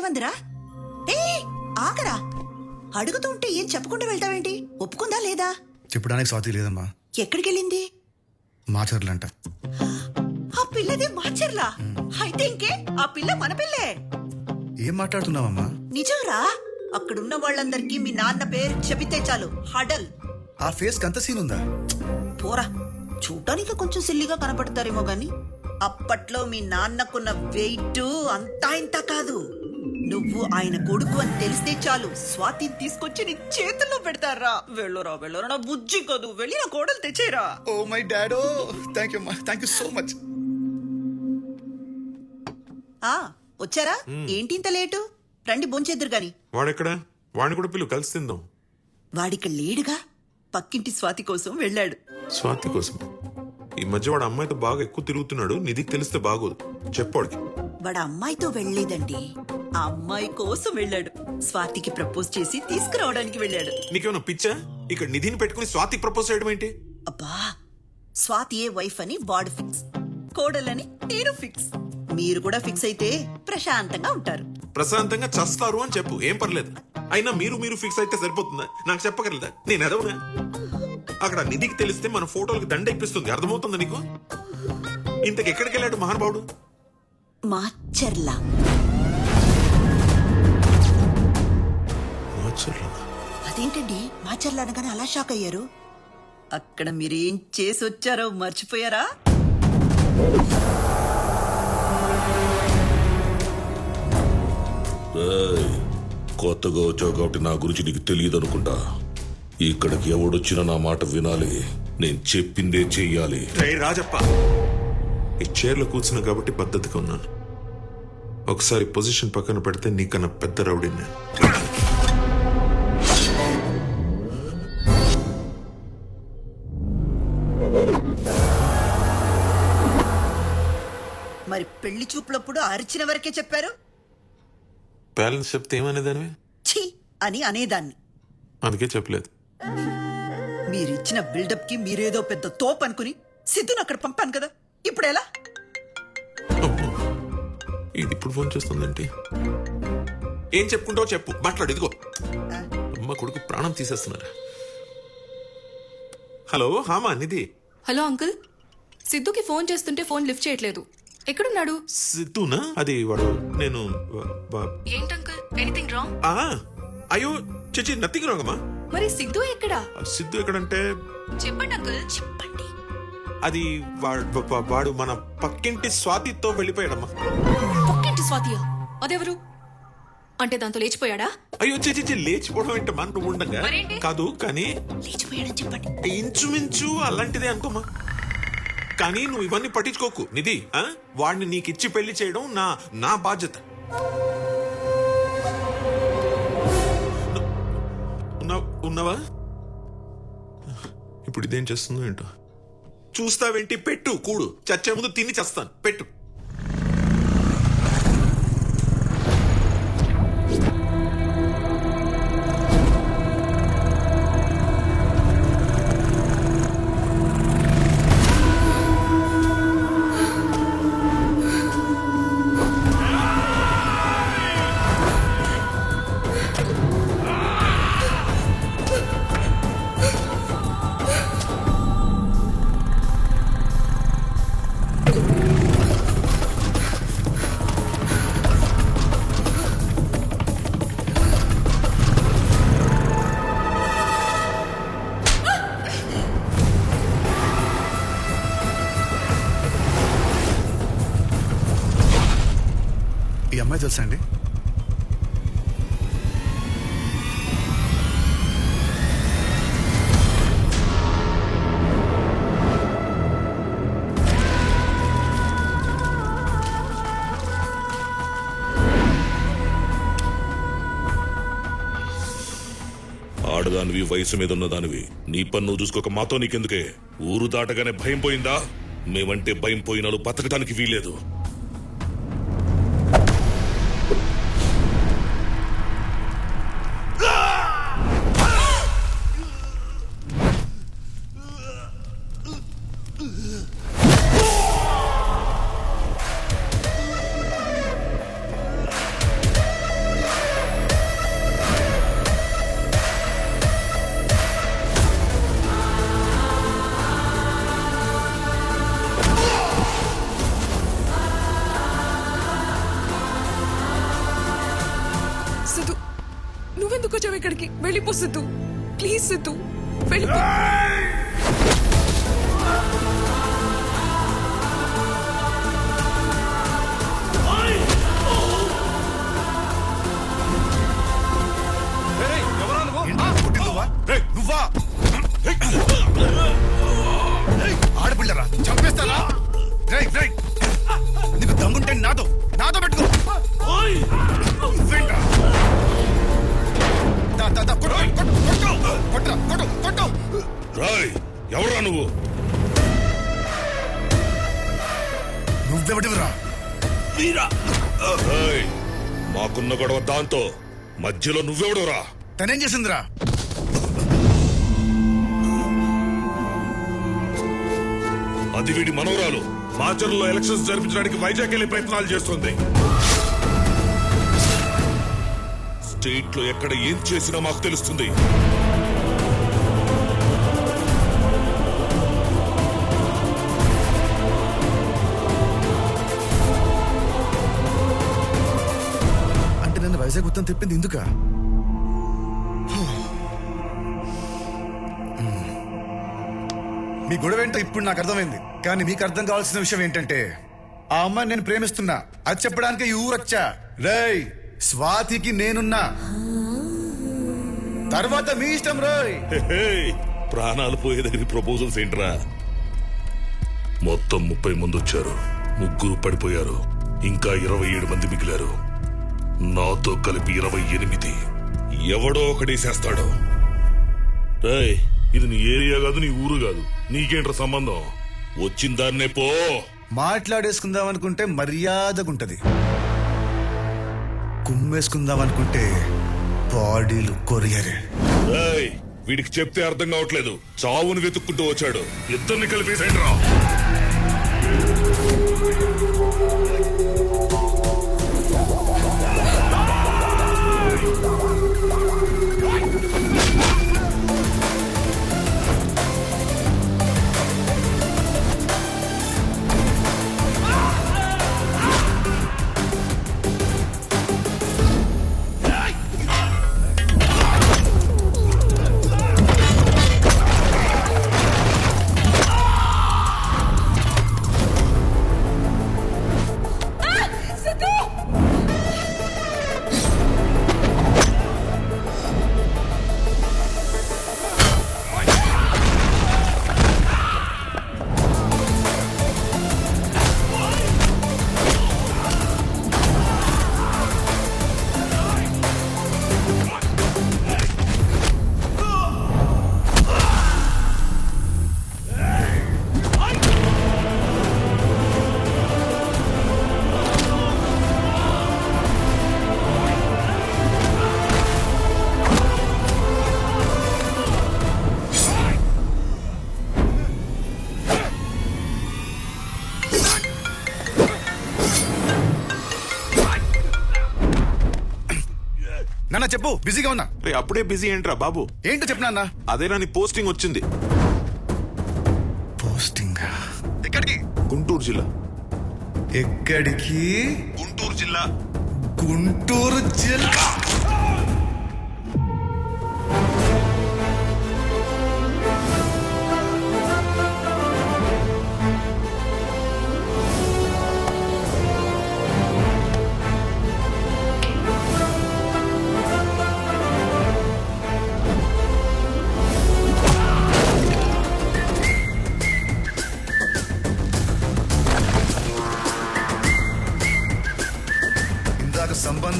ఏమందిరా? ఏ ఆగరా. అడుగుతుంటే ఏం చెప్పకుండా వెళ్తావేంటి? ఒప్పుకుందా లేదా? చెప్పడానికి స్వాతి లేదమ్మా. ఎక్కడికి వెళ్ళింది మాచర్లంట. ఆ పిల్లదే మార్చర్లా అయితే ఇంకే ఆ పిల్ల మన పిల్లే. ఏం మాట్లాడుతున్నావమ్మా? నిజంరా? అక్కడున్న వాళ్ళందరికీ మీ నాన్న పేరు చెబితే చాలు. హడల్. ఆ ఫేస్ అంత సీన్ ఉందా? పోరా. చూడటానికి కొంచెం సిల్లిగా కనపడతారేమో గాని అప్పట్లో మీ నాన్నకున్న వెయిట్ అంతా ఇంత కాదు. నువ్వు ఆయన కొడుకు అని తెలిస్తే చాలు స్వాతిని తీసుకొచ్చి నీ చేతుల్లో పెడతారా? వెళ్ళరా వెళ్ళరా నా బుజ్జి కదూ. వెళ్ళి నా కోడలు తెచ్చేరా. Oh my డాడో thank you thank you so much ఆ వచ్చారా? ఏంటి ఇంత లేటు? రండి బొంచేద్దరు గాని. వాడెక్కడా? వాడిని కూడా పిలువు కలిసి తిందాం. వాడిక లేడుగా? పక్కింటి స్వాతి కోసం వెళ్ళాడు. స్వాతి కోసం? ఈ మధ్య వాడు అమ్మాయితో బాగా ఎక్కువ తిరుగుతున్నాడు. నిధికి తెలిస్తే బాగోదు. చెప్పాడికి వాడు అమ్మాయితో వెళ్ళలేదండి. ఆ అమ్మాయి కోసం వెళ్ళాడు. స్వాతికి ప్రపోజ్ చేసి తీసుకురావడానికి వెళ్ళాడు. నీకేమైనా పిచ్చా? ఇక్కడ నిధిని పెట్టుకుని స్వాతికి ప్రపోజ్ చేయడం ఏంటి? అబ్బా స్వాతి ఏ వైఫ్ అని వాడు ఫిక్స్ కోడలని నేను ఫిక్స్ మీరు కూడా ఫిక్స్ అయితే ప్రశాంతంగా ఉంటారు. ప్రశాంతంగా చస్తారు అని చెప్పు ఏం పర్లేదు. అయినా మీరు మీరు ఫిక్స్ అయితే సరిపోతుందా? నాకు చెప్పగలదా? నేను ఎదవనా? అక్కడ నిధికి తెలిస్తే మన ఫోటోలకి దండ ఎక్కిస్తుంది అర్థమవుతుందా నీకు? ఇంతకు ఎక్కడికి వెళ్ళాడు మహానుభావుడు? మాచర్లా. అదేంటండి? మాచర్ల అనగానే అలా షాక్ అయ్యారు. అక్కడ మీరేం చేసి వచ్చారో మర్చిపోయారా కొత్తగా వచ్చావు కాబట్టి నా గురించి నీకు తెలియదు అనుకుంటా ఇక్కడికి ఎవడొచ్చినా నా మాట వినాలి. నేను చెప్పిందే చెయ్యాలి. రేయ్ రాజప్ప. ఈ చైర్లో కూర్చున్నా కాబట్టి పద్ధతిగా ఉన్నాను. ఒకసారి పొజిషన్ పక్కన పెడితే నీకన్నా పెద్ద రౌడీ నేను. చూపులప్పుడు అరిచిన వరకే చెప్పారు? బ్యాలెన్స్ చెప్తే ఏమనేదానివి ఛీ! అని అనేదాన్ని. అందుకే చెప్పలేదు. మీరిచ్చిన బిల్డప్కి మీరేదో పెద్ద తోపు అనుకుని సిద్ధును అక్కడ పంపాను కదా. ఇప్పుడు ఎలా. ఇది ఇప్పుడు ఫోన్ చేస్తుందేంటి? ఏం చెప్పుకుంటావో చెప్పు. మాట్లాడు ఇదిగో. అమ్మ కొడుకు ప్రాణం తీసేస్తున్నారు? హలో హామా నిధి. Hello uncle. సిద్ధుకి ఫోన్ చేస్తుంటే ఫోన్ లిఫ్ట్ చేయట్లేదు. ఎక్కడున్నాడు? సిద్ధునా? అది వాడు నేను ఏంటి అంకుల్? ఎనీథింగ్ రాంగ్ ఆ, అయ్యో చిచి నథింగ్ రాంగ్ అమ్మా. మరి సిద్ధు ఎక్కడా? సిద్ధు ఎక్కడంటే చెప్పండి అంకుల్. చెప్పండి. అది వాడు మన పక్కింటి స్వాతితో వెళ్ళిపోయాడమ్మా. పక్కింటి స్వాతియా? అదెవరు? అంటే దాంతో లేచిపోయాడా? అయ్యో చిచి చి లేచిపోవడం ఏంటి మన ఉండగా? కాదు కానీ లేచిపోయాడని చెప్పండి. ఇంచుమించు అలాంటిదే అనుకోమా కానీ నువ్వు ఇవన్నీ పట్టించుకోకు. నిధి ఆ? వాడిని నీకు ఇచ్చి పెళ్ళి చేయడం నా నా బాధ్యత. ను- ఉన్నావా? ఇప్పుడు ఇదేం చేస్తుందో ఏంటో? చూస్తావేంటి? పెట్టు కూడు. చచ్చే ముందు తిని చేస్తాను. పెట్టు. అమ్మాయి తెలుసా అండి? ఆడదానివి వయసు మీద ఉన్నదానివి. నీ పన్ను చూసుకోక మాతో నీకెందుకే? ఊరు దాటగానే భయం పోయిందా? మేమంటే భయం పోయినాలు బతకడానికి వీలేదు వెళ్ళిపో సిద్ధు. ప్లీజ్ సిద్ధు. వెళ్ళిపో. నువ్వా? మాకున్న గొడవ దాంతో మధ్యలో నువ్వెవడురా? తనేం చేసిందిరా? అది వీడి మనవరాలు. మాచర్లో ఎలక్షన్స్ జరిపించడానికి వైజాగ్ వెళ్ళే ప్రయత్నాలు చేస్తుంది. స్టేట్లో ఎక్కడ ఏం చేసినా మాకు తెలుస్తుంది. వైజాగ్ మొత్తం తిప్పింది ఎందుకా మీ గొడవ ఏంటో ఇప్పుడు నాకు అర్థమైంది. కానీ మీకు అర్థం కావాల్సిన విషయం ఏంటంటే ఆ అమ్మాయిని నేను ప్రేమిస్తున్నా. అది చెప్పడానికి ఈ ఊరొచ్చా? రేయ్ స్వాతికి నేనున్నా. తర్వాత మీ ఇష్టం రోయ్. ప్రాణాలు పోయే దగ్గర ప్రపోజల్స్ ఏంట్రా? మొత్తం ముప్పై మంది వచ్చారు. ముగ్గురు పడిపోయారు. ఇంకా ఇరవై ఏడు మంది మిగిలారు. నాతో కలిపి ఇరవై ఎనిమిది. ఎవడో ఒకడేసేస్తాడు రేయ్ ఇది నీ ఏరియా కాదు నీ ఊరు కాదు. నీకేంట్రా సంబంధం? వచ్చిన దాన్నే పో. మాట్లాడేసుకుందాం అనుకుంటే మర్యాదగుంటది. కుమ్మేసుకుందాం అనుకుంటే బాడీలు కొరియరే. రేయ్ వీడికి చెప్తే అర్థం కావట్లేదు. చావును వెతుక్కుంటూ వచ్చాడు. ఇద్దరిని కలిపేసేయండి రా నాన్న చెప్పు. బిజీగా ఉన్నా. రే అప్పుడే బిజీ ఏంట్రా బాబు? ఏంటో చెప్పు నాన్న. అదేనా నీ పోస్టింగ్ వచ్చింది. పోస్టింగ్? ఎక్కడికి? గుంటూరు జిల్లా. ఎక్కడికి? గుంటూరు జిల్లా. గుంటూరు జిల్లా.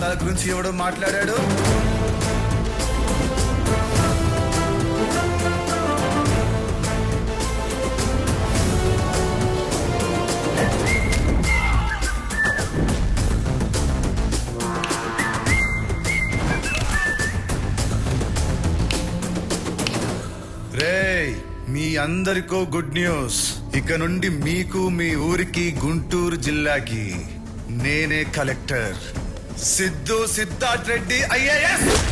ఇందాక సంబంధాల గురించి ఎవడో మాట్లాడాడు? రేయ్ మీ అందరికో గుడ్ న్యూస్. ఇక నుండి మీకు మీ ఊరికి గుంటూరు జిల్లాకి నేనే కలెక్టర్. సిద్ధు సిద్ధార్థ్ రెడ్డి ఐఏఎస్.